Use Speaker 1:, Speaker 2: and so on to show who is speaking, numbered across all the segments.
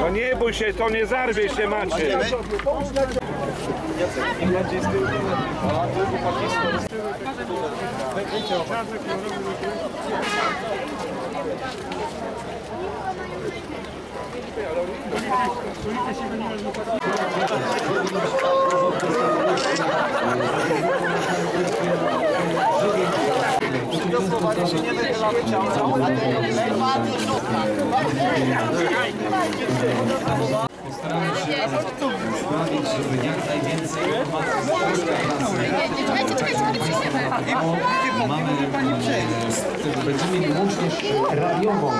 Speaker 1: No nie bój się, to nie zarwie się macie.
Speaker 2: Postaramy się sprawić, żeby jak najwięcej e, będziemy mieli łączność radiową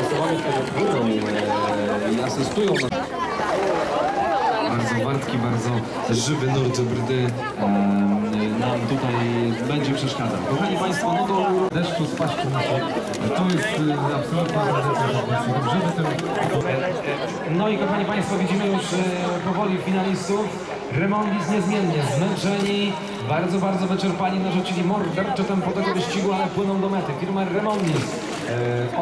Speaker 2: osobami, które e, asystują nam. Bardzo wartki, bardzo żywy nurt brdy em, nam tutaj będzie przeszkadzał. Kochani Państwo, no do deszczu spaść musi. To jest e, absolutna by tym... No i kochani Państwo, widzimy już e, powoli finalistów. Remondis niezmiennie zmęczeni, bardzo, bardzo wyczerpani, narzucili mordercze tempo tego wyścigu, ale płyną do mety. Firma Remondis e,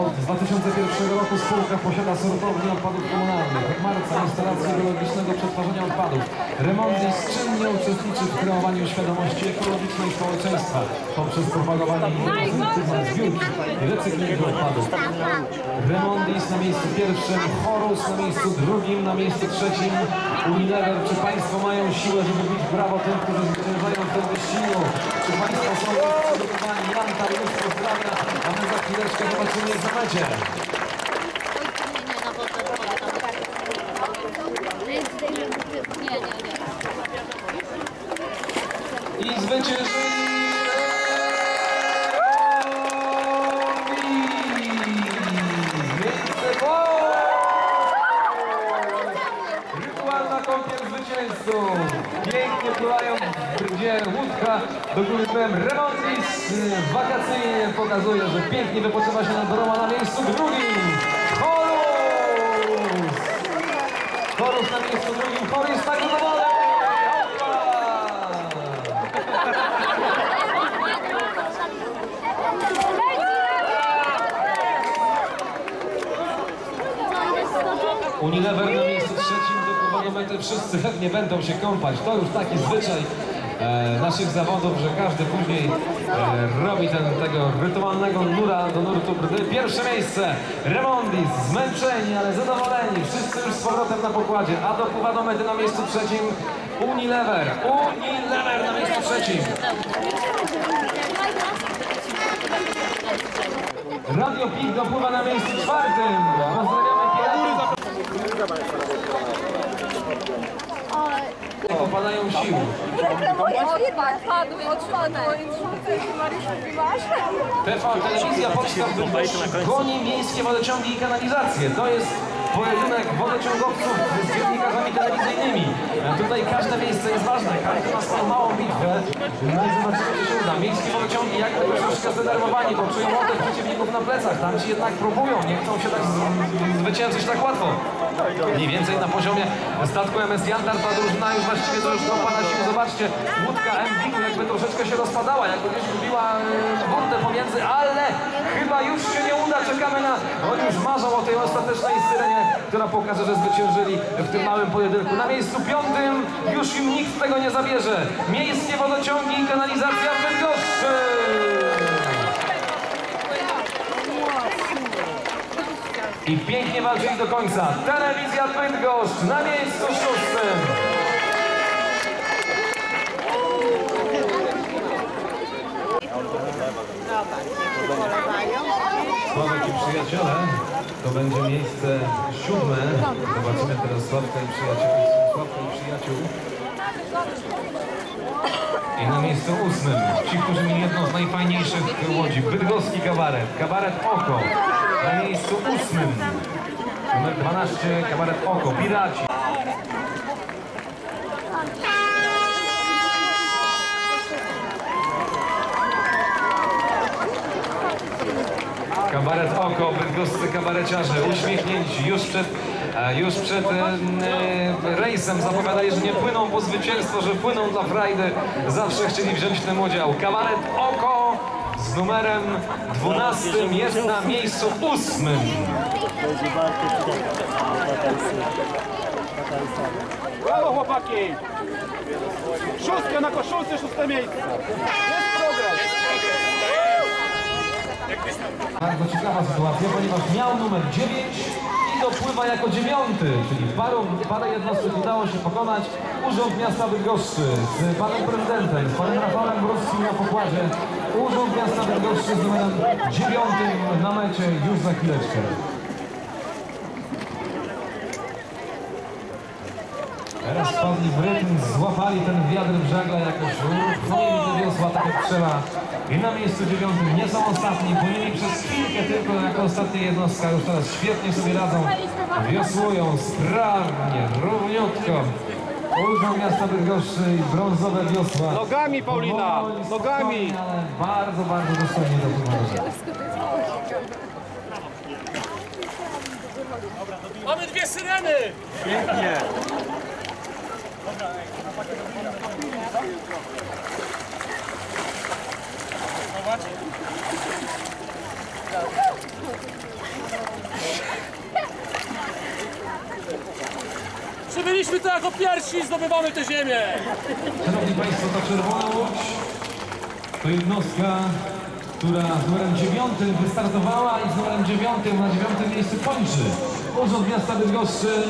Speaker 2: od 2001 roku spółka posiada sortownię odpadów komunalnych. Od marca instalację biologicznego przetwarzania odpadów. Remondis czynnie uczestniczy w kreowaniu świadomości ekologicznej społeczeństwa poprzez propagowanie innowacyjnych zbiórki i recyklingu odpadów. Remondis na miejscu pierwszym, Horus na miejscu drugim, na miejscu trzecim, Unilever. Czy Państwo mają siłę, żeby bić brawo tym, którzy zwyciężają w tym wyścigu? Czy Państwo są przygotowani? Janta już pozdrawia, a my za chwileczkę zobaczymy je w mecie.
Speaker 3: Nie, nie.
Speaker 2: I zwyciężyli! Rytualna kąpiel zwycięzców. Pięknie pływają w brdzie łódka do góry dnem. Remontis wakacyjnie pokazuje, że pięknie wypoczywa się nad Roma na miejscu drugim. Horus! Horus na miejscu drugim. Horus jest tak zadowolony. Unilever na miejscu trzecim do mety. Wszyscy chętnie będą się kąpać. To już taki zwyczaj e, naszych zawodów, że każdy później e, robi ten, tego rytualnego nura do nurtu. Pierwsze miejsce Remondis, zmęczeni, ale zadowoleni. Wszyscy już z powrotem na pokładzie. A dopływa do mety na miejscu trzecim Unilever. Unilever na miejscu trzecim. Radio Pik dopływa na miejscu czwartym. Pozdrawiamy. Popadają siły.
Speaker 3: Padły, odpadły.
Speaker 2: TV Telewizja Polska w Bydgoszczy goni miejskie wodociągi i kanalizacje. To jest pojedynek wodociągowców z dziennikarzami telewizyjnymi. Tutaj każde miejsce jest ważne, każdy ma swoją małą bitwę. No i zobaczymy, czy się uda. Miejskie wodociągi jakby troszeczkę zdenerwowani, bo czują oddech przeciwników na plecach. Tam ci jednak próbują, nie chcą się tak zwyciężyć tak łatwo. Mniej więcej na poziomie statku MS Jantar ta drużyna już właściwie to już dopada sił. Zobaczcie, łódka MV jakby troszeczkę się rozpadała, jakby gdzieś gubiła e, burtę pomiędzy, ale chyba już się nie uda. Czekamy na... Oni już marzą o tej ostatecznej syrenie, która pokaże, że zwyciężyli w tym małym pojedynku. Na miejscu piątym już im nikt tego nie zabierze. Miejskie wodociągi i kanalizacja w Bydgoszczy. I pięknie walczyli do końca. Telewizja Bydgoszcz na miejscu szóstym. Sławek i przyjaciele, to będzie miejsce siódme. Zobaczymy teraz Sławka i przyjaciół. Sławka i przyjaciół. I na miejscu ósmym, ci, którzy mieli jedną z najfajniejszych łodzi, bydgoski kabaret, kabaret Oko. Na miejscu ósmym, numer 12, kabaret Oko, Piraci. Kabaret Oko, bydgoscy kabareciarze, uśmiechnięci, już przed, e, już przed e, rejsem zapowiadali, że nie płyną po zwycięstwo, że płyną dla frajdy. Zawsze chcieli wziąć w tym udział. Kabaret Oko z numerem 12 jest na miejscu ósmym.
Speaker 1: Brawo chłopaki! Szóstka na koszulce, szóste miejsce.
Speaker 2: Bardzo ciekawa sytuacja, ponieważ miał numer 9 i dopływa jako dziewiąty, czyli paru, parę jednostek udało się pokonać. Urząd Miasta Bydgoszczy z panem prezydentem, z panem Rafałem Bruskim na pokładzie. Urząd Miasta Bydgoszczy z numerem dziewiątym na mecie już za chwileczkę. Teraz wpadli w rytm, złapali ten wiatr w żagle jakoś, uruchomili te wiosła tak jak trzeba. I na miejscu dziewiątym nie są ostatni, płynęli przez chwilkę tylko jako ostatnia jednostka, już teraz świetnie sobie radzą. Wiosłują sprawnie, równiutko. Urząd Miasta Bydgoszczy i brązowe wiosła.
Speaker 1: Nogami, Paulina,
Speaker 2: Powoli,
Speaker 1: nogami.
Speaker 2: Ale bardzo, bardzo dostojnie do tego.
Speaker 4: Mamy dwie syreny!
Speaker 1: Pięknie.
Speaker 4: Przybyliśmy tu jako pierwsi i zdobywamy tę ziemię!
Speaker 2: Szanowni Państwo, ta czerwona łódź to jednostka, która z numerem dziewiątym wystartowała i z numerem dziewiątym na dziewiątym miejscu kończy. Urząd Miasta Bydgoszczy,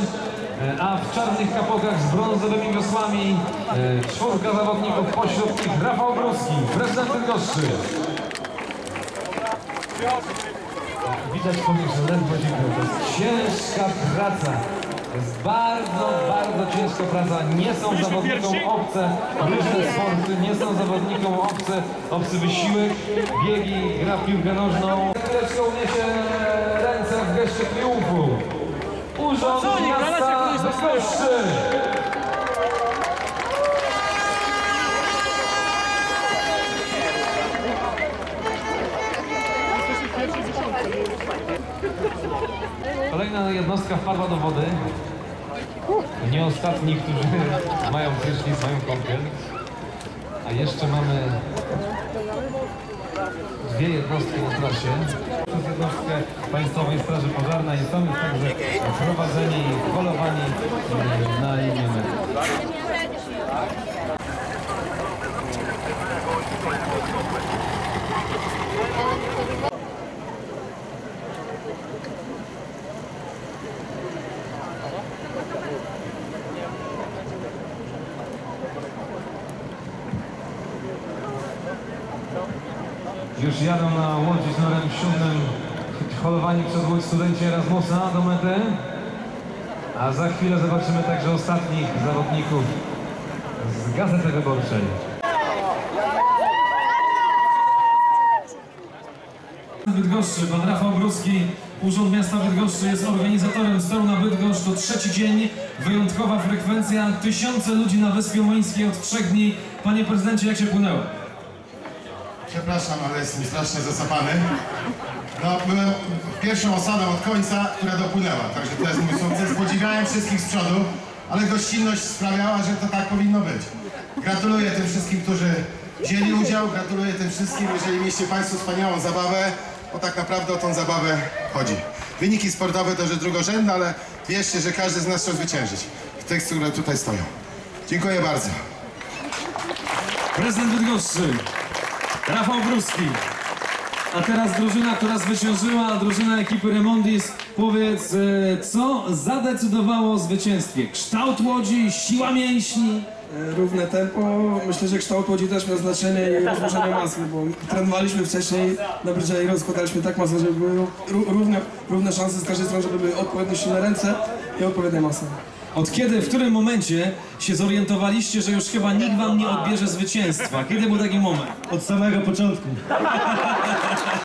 Speaker 2: a w czarnych kapokach z brązowymi wiosłami e, czwórka zawodników pośród nich Rafał Bruski, prezydent Bydgoszczy. Widać po nich, że ledwo dziękuję. To jest ciężka praca. To jest bardzo, bardzo ciężka praca. Nie są zawodnikom obce różne sporty, nie są zawodnikom obce, obcy wysiłek, biegi, gra w piłkę nożną. Chwileczkę uniesie ręce w geście triumfu. Urząd Bydgoszczy. Kolejna jednostka wpadła do wody. Nie ostatni, którzy mają prysznic, mają kąpiel. A jeszcze mamy dwie jednostki na trasie. Przez jednostkę Państwowej Straży Pożarnej są już także prowadzeni, polowani e, na linię Już jadą na łączy z numerem siódmym holowani przez łódź studenci Erasmusa do mety. A za chwilę zobaczymy także ostatnich zawodników z Gazety Wyborczej. Bydgoszczy, pan Rafał Bruski, Urząd Miasta Bydgoszczy jest organizatorem steru na Bydgoszcz. To trzeci dzień, wyjątkowa frekwencja, tysiące ludzi na Wyspie Łońskiej od trzech dni. Panie prezydencie, jak się płynęło?
Speaker 5: Przepraszam, ale jestem strasznie zasapany. No, byłem pierwszą osadą od końca, która dopłynęła, także to jest mój sukces. Podziwiałem wszystkich z przodu, ale gościnność sprawiała, że to tak powinno być. Gratuluję tym wszystkim, którzy wzięli udział, gratuluję tym wszystkim, jeżeli mieliście Państwo wspaniałą zabawę, bo tak naprawdę o tą zabawę chodzi. Wyniki sportowe to rzecz drugorzędna, ale wierzcie, że każdy z nas chce zwyciężyć. Tych, które tutaj stoją. Dziękuję bardzo.
Speaker 6: Prezydent Bydgoszczy, Rafał Bruski. A teraz drużyna, która zwyciężyła, drużyna ekipy Remondis. Powiedz, e, co zadecydowało o zwycięstwie? Kształt łodzi, siła mięśni?
Speaker 7: Równe tempo, myślę, że kształt łodzi też miał znaczenie i rozłożenie masy, bo trenowaliśmy wcześniej, na i rozkładaliśmy tak masę, żeby były ró- równe, równe szanse z każdej strony, żeby były odpowiednio silne ręce i odpowiednia masa.
Speaker 6: Od kiedy, w którym momencie się zorientowaliście, że już chyba nikt wam nie odbierze zwycięstwa? Kiedy był taki moment?
Speaker 7: Od samego początku.